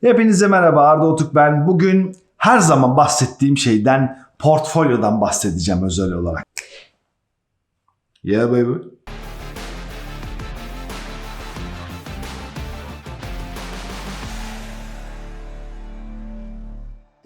Hepinize merhaba Arda Otuk ben. Bugün her zaman bahsettiğim şeyden portfolyodan bahsedeceğim özel olarak. Yeah baby.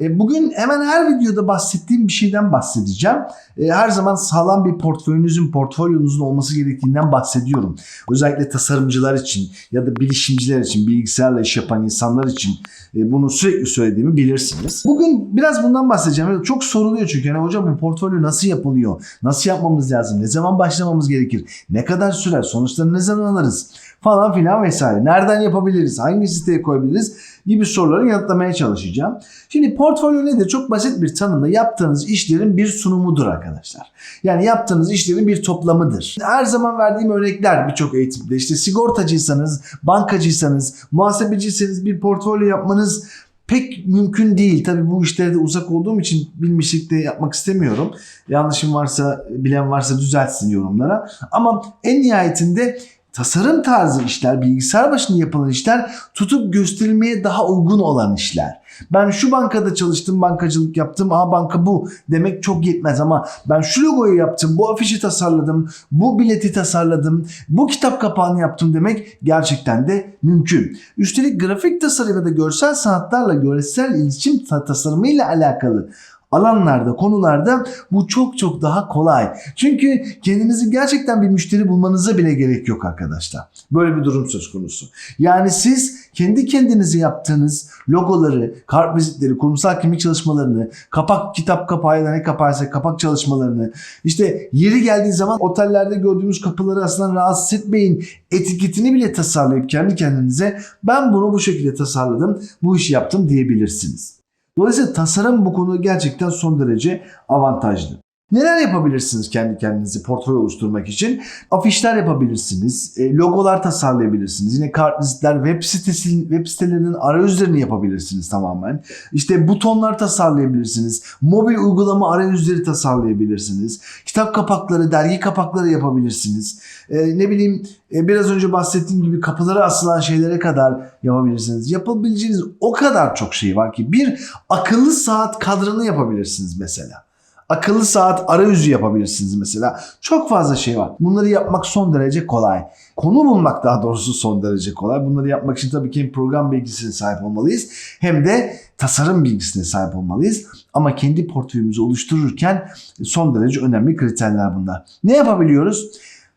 Bugün hemen her videoda bahsettiğim bir şeyden bahsedeceğim. E, Her zaman sağlam bir portföyünüzün, portfolyonuzun olması gerektiğinden bahsediyorum. Özellikle tasarımcılar için ya da bilişimciler için, bilgisayarla iş yapan insanlar için e, bunu sürekli söylediğimi bilirsiniz. Bugün biraz bundan bahsedeceğim. Çok soruluyor çünkü. Yani hocam bu portfolyo nasıl yapılıyor? Nasıl yapmamız lazım? Ne zaman başlamamız gerekir? Ne kadar sürer? Sonuçlarını ne zaman alırız? Falan filan vesaire. Nereden yapabiliriz? Hangi siteye koyabiliriz? Gibi soruları yanıtlamaya çalışacağım. Şimdi portfolyo nedir? Çok basit bir tanımla yaptığınız işlerin bir sunumudur arkadaşlar. Yani yaptığınız işlerin bir toplamıdır. Her zaman verdiğim örnekler birçok eğitimde. İşte sigortacıysanız, bankacıysanız, muhasebeciyseniz bir portfolyo yapmanız pek mümkün değil. Tabii bu işlere de uzak olduğum için bilmişlikte yapmak istemiyorum. Yanlışım varsa, bilen varsa düzeltsin yorumlara. Ama en nihayetinde tasarım tarzı işler, bilgisayar başında yapılan işler tutup gösterilmeye daha uygun olan işler. Ben şu bankada çalıştım, bankacılık yaptım, aha banka bu demek çok yetmez ama ben şu logoyu yaptım, bu afişi tasarladım, bu bileti tasarladım, bu kitap kapağını yaptım demek gerçekten de mümkün. Üstelik grafik tasarım ya da görsel sanatlarla görsel iletişim ta- tasarımıyla alakalı alanlarda, konularda bu çok çok daha kolay. Çünkü kendinizi gerçekten bir müşteri bulmanıza bile gerek yok arkadaşlar. Böyle bir durum söz konusu. Yani siz kendi kendinize yaptığınız logoları, kart vizitleri, kurumsal kimlik çalışmalarını, kapak kitap kapağı ne kapağıysa kapak çalışmalarını, işte yeri geldiği zaman otellerde gördüğümüz kapıları aslında rahatsız etmeyin etiketini bile tasarlayıp kendi kendinize ben bunu bu şekilde tasarladım, bu işi yaptım diyebilirsiniz. Dolayısıyla tasarım bu konuda gerçekten son derece avantajlı. Neler yapabilirsiniz kendi kendinizi portföy oluşturmak için? Afişler yapabilirsiniz, e, logolar tasarlayabilirsiniz. Yine kartvizitler, web sitesi, web sitelerinin arayüzlerini yapabilirsiniz tamamen. İşte butonlar tasarlayabilirsiniz. Mobil uygulama arayüzleri tasarlayabilirsiniz. Kitap kapakları, dergi kapakları yapabilirsiniz. E, ne bileyim e, biraz önce bahsettiğim gibi kapılara asılan şeylere kadar yapabilirsiniz. Yapabileceğiniz o kadar çok şey var ki bir akıllı saat kadranı yapabilirsiniz mesela. Akıllı saat arayüzü yapabilirsiniz mesela. Çok fazla şey var. Bunları yapmak son derece kolay. Konu bulmak daha doğrusu son derece kolay. Bunları yapmak için tabii ki hem program bilgisine sahip olmalıyız hem de tasarım bilgisine sahip olmalıyız. Ama kendi portföyümüzü oluştururken son derece önemli kriterler bunlar. Ne yapabiliyoruz?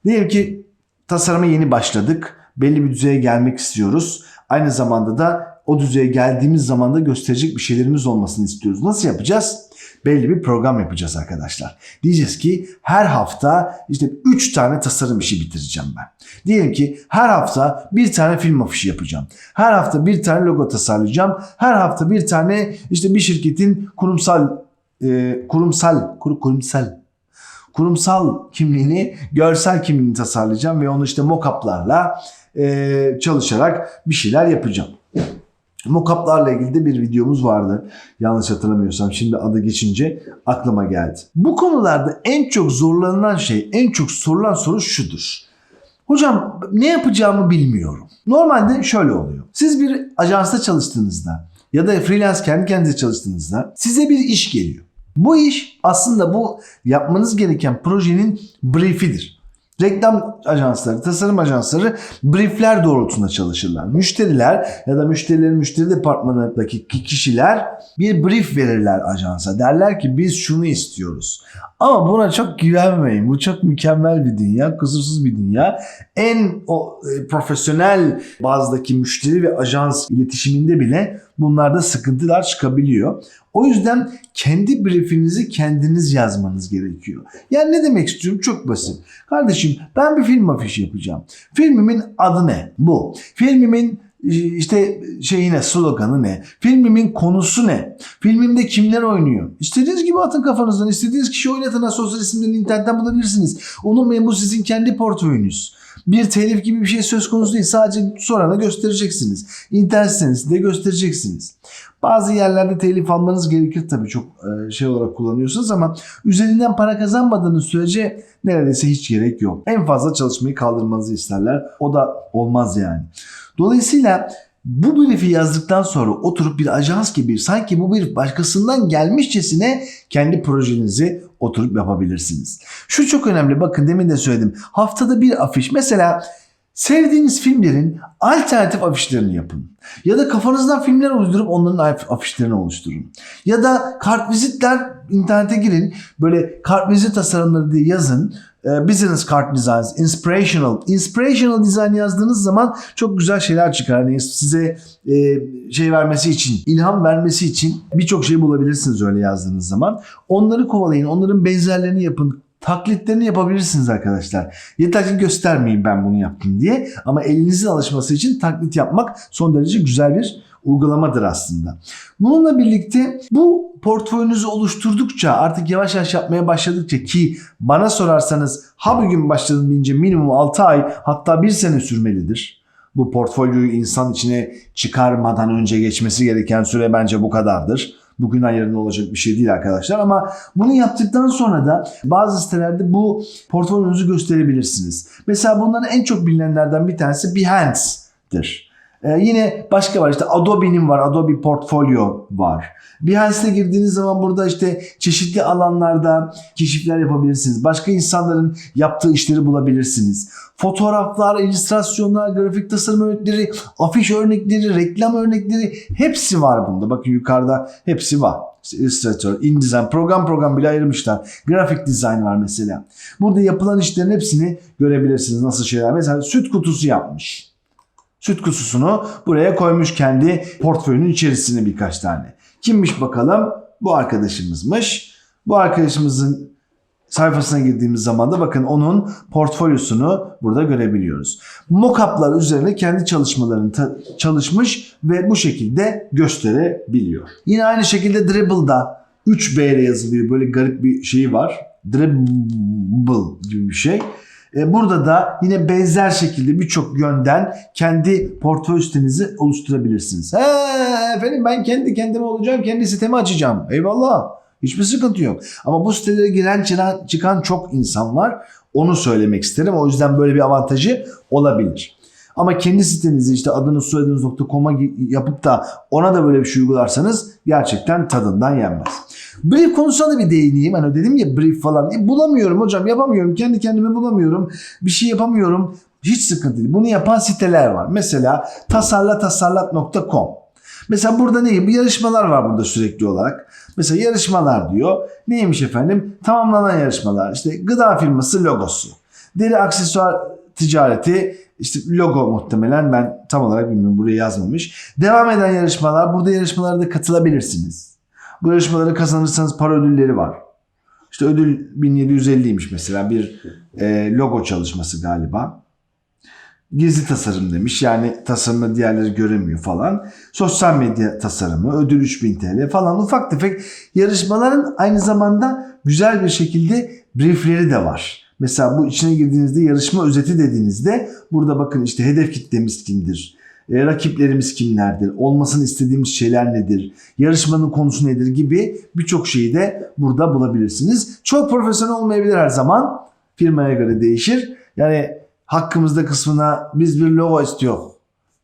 Diyelim ki tasarıma yeni başladık. Belli bir düzeye gelmek istiyoruz. Aynı zamanda da o düzeye geldiğimiz zaman da gösterecek bir şeylerimiz olmasını istiyoruz. Nasıl yapacağız? Belli bir program yapacağız arkadaşlar. Diyeceğiz ki her hafta işte 3 tane tasarım işi bitireceğim ben. Diyelim ki her hafta bir tane film afişi yapacağım. Her hafta bir tane logo tasarlayacağım. Her hafta bir tane işte bir şirketin kurumsal e, kurumsal kur, kurumsal kurumsal kimliğini, görsel kimliğini tasarlayacağım ve onu işte mock-up'larla e, çalışarak bir şeyler yapacağım. Mockup'larla ilgili de bir videomuz vardı. Yanlış hatırlamıyorsam şimdi adı geçince aklıma geldi. Bu konularda en çok zorlanılan şey, en çok sorulan soru şudur. Hocam ne yapacağımı bilmiyorum. Normalde şöyle oluyor. Siz bir ajansta çalıştığınızda ya da freelance kendi kendinize çalıştığınızda size bir iş geliyor. Bu iş aslında bu yapmanız gereken projenin briefidir. Reklam ajansları, tasarım ajansları briefler doğrultusunda çalışırlar. Müşteriler ya da müşterilerin müşteri departmanındaki kişiler bir brief verirler ajansa. Derler ki biz şunu istiyoruz. Ama buna çok güvenmeyin. Bu çok mükemmel bir dünya, kusursuz bir dünya. En o e, profesyonel bazdaki müşteri ve ajans iletişiminde bile bunlarda sıkıntılar çıkabiliyor. O yüzden kendi briefinizi kendiniz yazmanız gerekiyor. Yani ne demek istiyorum? Çok basit. Kardeşim ben bir film afişi yapacağım. Filmimin adı ne? Bu. Filmimin işte şeyine sloganı ne? Filmimin konusu ne? Filmimde kimler oynuyor? İstediğiniz gibi atın kafanızdan. istediğiniz kişi oynatın. Sosyal isimlerini internetten bulabilirsiniz. Unutmayın bu sizin kendi portföyünüz. Bir telif gibi bir şey söz konusu değil. Sadece sonra göstereceksiniz. İnternet sitesinde göstereceksiniz. Bazı yerlerde telif almanız gerekir tabii çok e, şey olarak kullanıyorsunuz ama üzerinden para kazanmadığınız sürece neredeyse hiç gerek yok. En fazla çalışmayı kaldırmanızı isterler. O da olmaz yani. Dolayısıyla Bu brief'i yazdıktan sonra oturup bir ajans gibi sanki bu bir başkasından gelmişçesine kendi projenizi oturup yapabilirsiniz. Şu çok önemli bakın demin de söyledim. Haftada bir afiş mesela sevdiğiniz filmlerin alternatif afişlerini yapın. Ya da kafanızdan filmler uydurup onların af- afişlerini oluşturun. Ya da kartvizitler internete girin. Böyle kartvizit tasarımları diye yazın. Ee, Business card designs, inspirational. Inspirational design yazdığınız zaman çok güzel şeyler çıkar. Yani size e, şey vermesi için, ilham vermesi için birçok şey bulabilirsiniz öyle yazdığınız zaman. Onları kovalayın, onların benzerlerini yapın. Taklitlerini yapabilirsiniz arkadaşlar. Yeter ki göstermeyin ben bunu yaptım diye. Ama elinizin alışması için taklit yapmak son derece güzel bir uygulamadır aslında. Bununla birlikte bu portföyünüzü oluşturdukça artık yavaş yavaş yapmaya başladıkça ki bana sorarsanız ha bugün başladım deyince minimum 6 ay hatta 1 sene sürmelidir. Bu portfolyoyu insan içine çıkarmadan önce geçmesi gereken süre bence bu kadardır. Bugün yarın olacak bir şey değil arkadaşlar ama bunu yaptıktan sonra da bazı sitelerde bu portfolyonuzu gösterebilirsiniz. Mesela bunların en çok bilinenlerden bir tanesi Behance'dir. Ee, yine başka var işte Adobe'nin var. Adobe Portfolio var. Behance'e girdiğiniz zaman burada işte çeşitli alanlarda keşifler yapabilirsiniz. Başka insanların yaptığı işleri bulabilirsiniz. Fotoğraflar, illüstrasyonlar, grafik tasarım örnekleri, afiş örnekleri, reklam örnekleri hepsi var bunda. Bakın yukarıda hepsi var. İşte Illustrator, InDesign, program program bile ayırmışlar. Grafik dizayn var mesela. Burada yapılan işlerin hepsini görebilirsiniz. Nasıl şeyler. Mesela süt kutusu yapmış. Süt kutusunu buraya koymuş kendi portföyünün içerisine birkaç tane. Kimmiş bakalım? Bu arkadaşımızmış. Bu arkadaşımızın sayfasına girdiğimiz zaman da bakın onun portfolyosunu burada görebiliyoruz. Mockup'lar üzerine kendi çalışmalarını çalışmış ve bu şekilde gösterebiliyor. Yine aynı şekilde Dribble'da 3B ile yazılıyor. Böyle garip bir şeyi var. Dribble gibi bir şey. E, Burada da yine benzer şekilde birçok yönden kendi portföy sitenizi oluşturabilirsiniz. He, efendim ben kendi kendime olacağım, kendi sitemi açacağım. Eyvallah. Hiçbir sıkıntı yok. Ama bu sitelere giren çıkan çok insan var. Onu söylemek isterim. O yüzden böyle bir avantajı olabilir. Ama kendi sitenizi işte adınız soyadınız.com'a yapıp da ona da böyle bir şey uygularsanız gerçekten tadından yenmez. Brief konusuna da bir değineyim. Hani dedim ya brief falan. E, bulamıyorum hocam yapamıyorum. Kendi kendime bulamıyorum. Bir şey yapamıyorum. Hiç sıkıntı değil. Bunu yapan siteler var. Mesela tasarlatasarlat.com. Mesela burada ne? Bir yarışmalar var burada sürekli olarak. Mesela yarışmalar diyor. Neymiş efendim? Tamamlanan yarışmalar. İşte gıda firması logosu. Deri aksesuar ticareti işte logo muhtemelen ben tam olarak bilmiyorum buraya yazmamış. Devam eden yarışmalar. Burada yarışmalara da katılabilirsiniz. Bu yarışmaları kazanırsanız para ödülleri var. İşte ödül 1750'ymiş mesela bir e, logo çalışması galiba. Gizli tasarım demiş. Yani tasarımda diğerleri göremiyor falan. Sosyal medya tasarımı, ödül 3000 TL falan ufak tefek yarışmaların aynı zamanda güzel bir şekilde briefleri de var. Mesela bu içine girdiğinizde yarışma özeti dediğinizde burada bakın işte hedef kitlemiz kimdir? E, rakiplerimiz kimlerdir? Olmasını istediğimiz şeyler nedir? Yarışmanın konusu nedir gibi birçok şeyi de burada bulabilirsiniz. Çok profesyonel olmayabilir her zaman. Firmaya göre değişir. Yani hakkımızda kısmına biz bir logo istiyor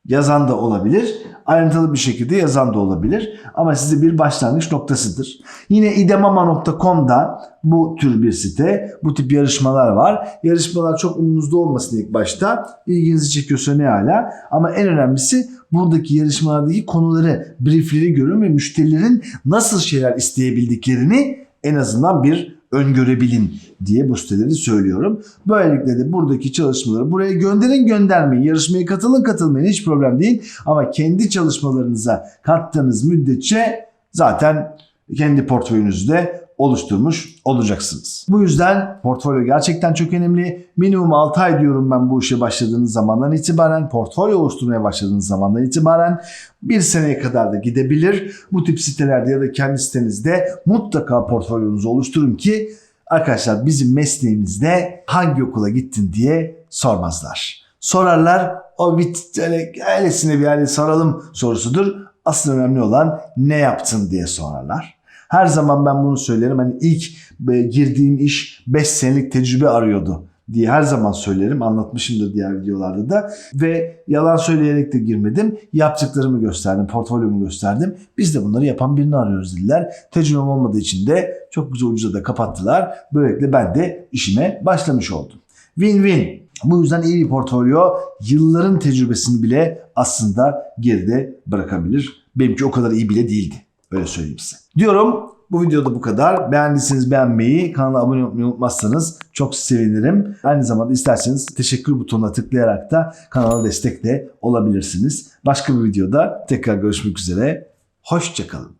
yazan da olabilir. Ayrıntılı bir şekilde yazan da olabilir. Ama size bir başlangıç noktasıdır. Yine idemama.com'da bu tür bir site. Bu tip yarışmalar var. Yarışmalar çok umurunuzda olmasın ilk başta. İlginizi çekiyorsa ne hala. Ama en önemlisi buradaki yarışmalardaki konuları, briefleri görün ve müşterilerin nasıl şeyler isteyebildiklerini en azından bir öngörebilin diye bu siteleri söylüyorum. Böylelikle de buradaki çalışmaları buraya gönderin göndermeyin. Yarışmaya katılın katılmayın hiç problem değil. Ama kendi çalışmalarınıza kattığınız müddetçe zaten kendi portföyünüzü de oluşturmuş olacaksınız. Bu yüzden portfolyo gerçekten çok önemli. Minimum 6 ay diyorum ben bu işe başladığınız zamandan itibaren, portfolyo oluşturmaya başladığınız zamandan itibaren bir seneye kadar da gidebilir. Bu tip sitelerde ya da kendi sitenizde mutlaka portfolyonuzu oluşturun ki arkadaşlar bizim mesleğimizde hangi okula gittin diye sormazlar. Sorarlar o bit öyle öylesine bir yani soralım sorusudur. Asıl önemli olan ne yaptın diye sorarlar. Her zaman ben bunu söylerim. Hani ilk e, girdiğim iş 5 senelik tecrübe arıyordu diye her zaman söylerim. Anlatmışımdır diğer videolarda da. Ve yalan söyleyerek de girmedim. Yaptıklarımı gösterdim, portfolyomu gösterdim. Biz de bunları yapan birini arıyoruz dediler. Tecrübem olmadığı için de çok güzel ucuza da kapattılar. Böylelikle ben de işime başlamış oldum. Win-win. Bu yüzden iyi bir portfolyo yılların tecrübesini bile aslında geride bırakabilir. Benimki o kadar iyi bile değildi. Öyle söyleyeyim size. Diyorum bu videoda bu kadar. Beğendiyseniz beğenmeyi, kanala abone olmayı unutmazsanız çok sevinirim. Aynı zamanda isterseniz teşekkür butonuna tıklayarak da kanala destek de olabilirsiniz. Başka bir videoda tekrar görüşmek üzere. Hoşçakalın.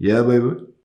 Yeah baby.